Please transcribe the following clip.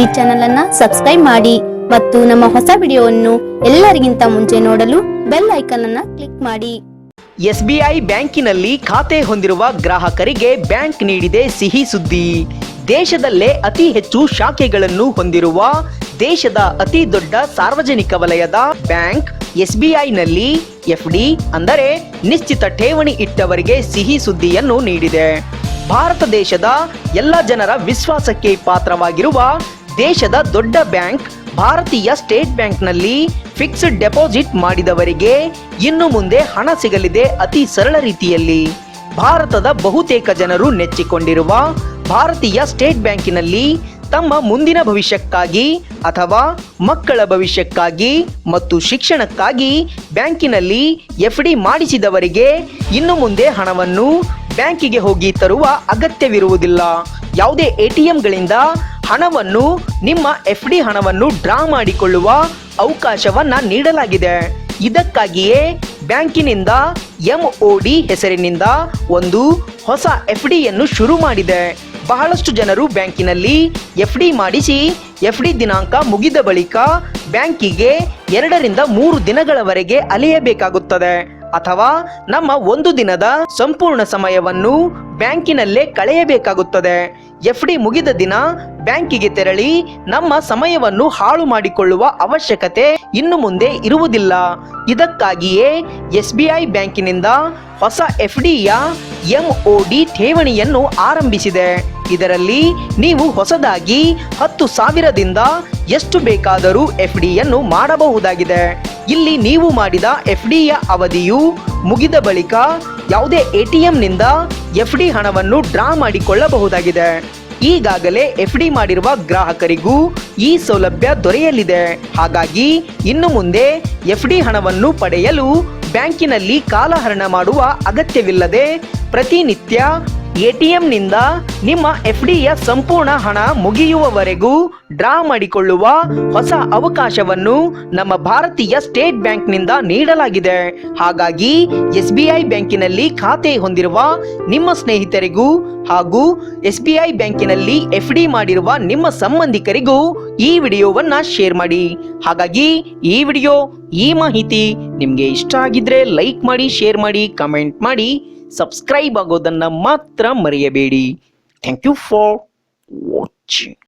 ಈ ಚಾನೆಲ್ ಅನ್ನ ಸಬ್ಸ್ಕ್ರೈಬ್ ಮಾಡಿ ಮತ್ತು ನಮ್ಮ ಹೊಸ ವಿಡಿಯೋವನ್ನು ಎಲ್ಲರಿಗಿಂತ ಮುಂಚೆ ನೋಡಲು ಬೆಲ್ ಐಕಾನ್ ಅನ್ನ ಕ್ಲಿಕ್ ಮಾಡಿ. ಎಸ್ಬಿಐ ಬ್ಯಾಂಕಿನಲ್ಲಿ ಖಾತೆ ಹೊಂದಿರುವ ಗ್ರಾಹಕರಿಗೆ ಬ್ಯಾಂಕ್ ನೀಡಿದೆ ಸಿಹಿ ಸುದ್ದಿ. ದೇಶದಲ್ಲೇ ಅತಿ ಹೆಚ್ಚು ಶಾಖೆಗಳನ್ನು ಹೊಂದಿರುವ ದೇಶದ ಅತಿ ದೊಡ್ಡ ಸಾರ್ವಜನಿಕ ವಲಯದ ಬ್ಯಾಂಕ್ ಎಸ್ಬಿಐನಲ್ಲಿ ಎಫ್ಡಿ ಅಂದರೆ ನಿಶ್ಚಿತ ಠೇವಣಿ ಇಟ್ಟವರಿಗೆ ಸಿಹಿ ಸುದ್ದಿಯನ್ನು ನೀಡಿದೆ. ಭಾರತ ದೇಶದ ಎಲ್ಲ ಜನರ ವಿಶ್ವಾಸಕ್ಕೆ ಪಾತ್ರವಾಗಿರುವ ದೇಶದ ದೊಡ್ಡ ಬ್ಯಾಂಕ್ ಭಾರತೀಯ ಸ್ಟೇಟ್ ಬ್ಯಾಂಕ್ನಲ್ಲಿ ಫಿಕ್ಸ್ಡ್ ಡೆಪಾಸಿಟ್ ಮಾಡಿದವರಿಗೆ ಇನ್ನು ಮುಂದೆ ಹಣ ಸಿಗಲಿದೆ ಅತಿ ಸರಳ ರೀತಿಯಲ್ಲಿ. ಭಾರತದ ಬಹುತೇಕ ಜನರು ನೆಚ್ಚಿಕೊಂಡಿರುವ ಭಾರತೀಯ ಸ್ಟೇಟ್ ಬ್ಯಾಂಕಿನಲ್ಲಿ ತಮ್ಮ ಮುಂದಿನ ಭವಿಷ್ಯಕ್ಕಾಗಿ ಅಥವಾ ಮಕ್ಕಳ ಭವಿಷ್ಯಕ್ಕಾಗಿ ಮತ್ತು ಶಿಕ್ಷಣಕ್ಕಾಗಿ ಬ್ಯಾಂಕಿನಲ್ಲಿ ಎಫ್ ಡಿ ಮಾಡಿಸಿದವರಿಗೆ ಇನ್ನು ಮುಂದೆ ಹಣವನ್ನು ಬ್ಯಾಂಕಿಗೆ ಹೋಗಿ ತರುವ ಅಗತ್ಯವಿರುವುದಿಲ್ಲ. ಯಾವುದೇ ಎಟಿಎಂಗಳಿಂದ ಹಣವನ್ನು, ನಿಮ್ಮ ಎಫ್ ಡಿ ಹಣವನ್ನು ಡ್ರಾ ಮಾಡಿಕೊಳ್ಳುವ ಅವಕಾಶವನ್ನ ನೀಡಲಾಗಿದೆ. ಇದಕ್ಕಾಗಿಯೇ ಬ್ಯಾಂಕಿನಿಂದ ಎಂಒಡಿ ಹೆಸರಿನಿಂದ ಒಂದು ಹೊಸ ಎಫ್ ಡಿಯನ್ನು ಶುರು ಮಾಡಿದೆ. ಬಹಳಷ್ಟು ಜನರು ಬ್ಯಾಂಕಿನಲ್ಲಿ ಎಫ್ ಡಿ ಮಾಡಿಸಿ, ಎಫ್ ಡಿ ದಿನಾಂಕ ಮುಗಿದ ಬಳಿಕ ಬ್ಯಾಂಕಿಗೆ ಎರಡರಿಂದ ಮೂರು ದಿನಗಳವರೆಗೆ ಅಲೆಯಬೇಕಾಗುತ್ತದೆ. ಅಥವಾ ನಮ್ಮ ಒಂದು ದಿನದ ಸಂಪೂರ್ಣ ಸಮಯವನ್ನು ಬ್ಯಾಂಕಿನಲ್ಲೇ ಕಳೆಯಬೇಕಾಗುತ್ತದೆ. ಎಫ್ ಡಿ ಮುಗಿದ ದಿನ ಬ್ಯಾಂಕಿಗೆ ತೆರಳಿ ನಮ್ಮ ಸಮಯವನ್ನು ಹಾಳು ಮಾಡಿಕೊಳ್ಳುವ ಅವಶ್ಯಕತೆ ಇನ್ನು ಮುಂದೆ ಇರುವುದಿಲ್ಲ. ಇದಕ್ಕಾಗಿಯೇ ಎಸ್ ಬಿ ಐ ಬ್ಯಾಂಕಿನಿಂದ ಹೊಸ ಎಫ್ ಡಿಯ ಎಂಒಡಿ ಠೇವಣಿಯನ್ನು ಆರಂಭಿಸಿದೆ. ಇದರಲ್ಲಿ ನೀವು ಹೊಸದಾಗಿ ಹತ್ತು ಸಾವಿರದಿಂದ ಎಷ್ಟು ಬೇಕಾದರೂ ಎಫ್ ಡಿಯನ್ನು ಮಾಡಬಹುದಾಗಿದೆ. ಇಲ್ಲಿ ನೀವು ಮಾಡಿದ ಎಫ್ ಡಿಯ ಅವಧಿಯು ಮುಗಿದ ಬಳಿಕ ಯಾವುದೇ ಎಟಿಎಂನಿಂದ ಎಫ್ ಡಿ ಹಣವನ್ನು ಡ್ರಾ ಮಾಡಿಕೊಳ್ಳಬಹುದಾಗಿದೆ. ಈಗಾಗಲೇ ಎಫ್ ಡಿ ಮಾಡಿರುವ ಗ್ರಾಹಕರಿಗೂ ಈ ಸೌಲಭ್ಯ ದೊರೆಯಲಿದೆ. ಹಾಗಾಗಿ ಇನ್ನು ಮುಂದೆ ಎಫ್ ಡಿ ಹಣವನ್ನು ಪಡೆಯಲು ಬ್ಯಾಂಕಿನಲ್ಲಿ ಕಾಲಹರಣ ಮಾಡುವ ಅಗತ್ಯವಿಲ್ಲದೆ ಪ್ರತಿನಿತ್ಯ ಎಟಿಎಂನಿಂದ ನಿಮ್ಮ ಎಫ್ ಡಿಯ ಸಂಪೂರ್ಣ ಹಣ ಮುಗಿಯುವವರೆಗೂ ಡ್ರಾ ಮಾಡಿಕೊಳ್ಳುವ ಹೊಸ ಅವಕಾಶವನ್ನು ನಮ್ಮ ಭಾರತೀಯ ಸ್ಟೇಟ್ ಬ್ಯಾಂಕ್ನಿಂದ ನೀಡಲಾಗಿದೆ. ಹಾಗಾಗಿ ಎಸ್ ಬಿ ಐ ಬ್ಯಾಂಕಿನಲ್ಲಿ ಖಾತೆ ಹೊಂದಿರುವ ನಿಮ್ಮ ಸ್ನೇಹಿತರಿಗೂ ಹಾಗೂ ಎಸ್ ಬಿ ಐ ಬ್ಯಾಂಕಿನಲ್ಲಿ ಎಫ್ ಡಿ ಮಾಡಿರುವ ನಿಮ್ಮ ಸಂಬಂಧಿಕರಿಗೂ ಈ ವಿಡಿಯೋವನ್ನ ಶೇರ್ ಮಾಡಿ. ಹಾಗಾಗಿ ಈ ವಿಡಿಯೋ, ಈ ಮಾಹಿತಿ ನಿಮಗೆ ಇಷ್ಟ ಆಗಿದ್ರೆ ಲೈಕ್ ಮಾಡಿ, ಶೇರ್ ಮಾಡಿ, ಕಮೆಂಟ್ ಮಾಡಿ. ಸಬ್ಸ್ಕ್ರೈಬ್ ಆಗೋದನ್ನು ಮಾತ್ರ ಮರೆಯಬೇಡಿ. Thank you for watching